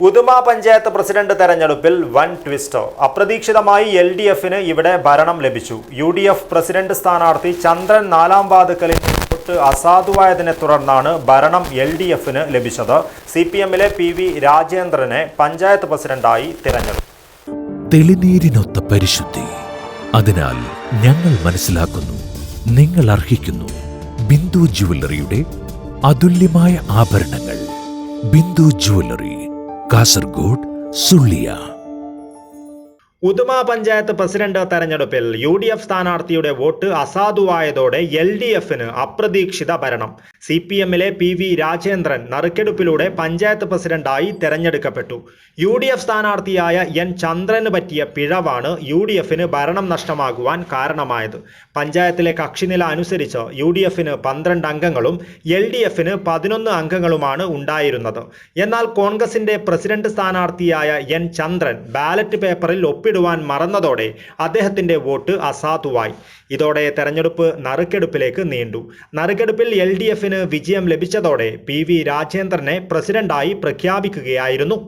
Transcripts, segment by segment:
Uduma panchayat president തെരഞ്ഞെടുപ്പിൽ വൻ twist. അപ്രതീക്ഷിതമായി എൽ ഡി എഫിന് ഇവിടെ ഭരണം ലഭിച്ചു. യു ഡി എഫ് പ്രസിഡന്റ് സ്ഥാനാർത്ഥി ചന്ദ്രൻ നാലാം വാതുക്കലിൽ അസാധുവായതിനെ തുടർന്നാണ് ഭരണം എൽ ഡി എഫിന് ലഭിച്ചത്. സി പി എമ്മിലെ പി വി രാജേന്ദ്രനെ പഞ്ചായത്ത് പ്രസിഡന്റായി തിരഞ്ഞെടുത്തു. പരിശുദ്ധി. അതിനാൽ ഞങ്ങൾ മനസ്സിലാക്കുന്നു നിങ്ങൾ അർഹിക്കുന്നു ബിന്ദു ജുവല്ലറിയുടെ അതുല്യമായ ആഭരണങ്ങൾ. ബിന്ദു ജുവല്ലറി കാസർഗോഡ് സുള്ളിയ ഉദുമ പഞ്ചായത്ത് പ്രസിഡന്റ് തെരഞ്ഞെടുപ്പിൽ യു ഡി എഫ് സ്ഥാനാർത്ഥിയുടെ വോട്ട് അസാധുവായതോടെ എൽ ഡി എഫിന് അപ്രതീക്ഷിത ഭരണം. സി പി എമ്മിലെ പി വി രാജേന്ദ്രൻ നറുക്കെടുപ്പിലൂടെ പഞ്ചായത്ത് പ്രസിഡന്റായി തെരഞ്ഞെടുക്കപ്പെട്ടു. യു ഡി എഫ് സ്ഥാനാർത്ഥിയായ എൻ ചന്ദ്രന് പറ്റിയ പിഴവാണ് യു ഡി എഫിന് ഭരണം നഷ്ടമാകുവാൻ കാരണമായത്. പഞ്ചായത്തിലെ കക്ഷിനില അനുസരിച്ച് യു ഡി എഫിന് പന്ത്രണ്ട് അംഗങ്ങളും എൽ ഡി എഫിന് പതിനൊന്ന് അംഗങ്ങളുമാണ് ഉണ്ടായിരുന്നത്. എന്നാൽ കോൺഗ്രസിന്റെ പ്രസിഡന്റ് സ്ഥാനാർത്ഥിയായ എൻ ചന്ദ്രൻ ബാലറ്റ് പേപ്പറിൽ ഒപ്പിടുവാൻ മറന്നതോടെ അദ്ദേഹത്തിന്റെ വോട്ട് അസാധുവായി. ഇതോടെ തെരഞ്ഞെടുപ്പ് നറുക്കെടുപ്പിലേക്ക് നീണ്ടു. നറുക്കെടുപ്പിൽ എൽ ഡി എഫിന് വിജയം ലഭിച്ചതോടെ പി വി രാജേന്ദ്രനെ പ്രസിഡന്റായി പ്രഖ്യാപിക്കുകയായിരുന്നു.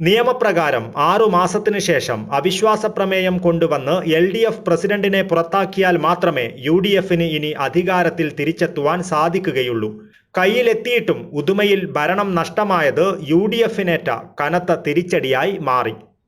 നിയമപ്രകാരം ആറു മാസത്തിനു ശേഷം അവിശ്വാസ പ്രമേയം കൊണ്ടുവന്ന് എൽ ഡി എഫ് പ്രസിഡന്റിനെ പുറത്താക്കിയാൽ മാത്രമേ യു ഡി എഫിന് ഇനി അധികാരത്തിൽ തിരിച്ചെത്തുവാൻ സാധിക്കുകയുള്ളൂ. കയ്യിലെത്തിയിട്ടും ഉദുമയിൽ ഭരണം നഷ്ടമായത് യു ഡി എഫിനേറ്റ കനത്ത തിരിച്ചടിയായി മാറി.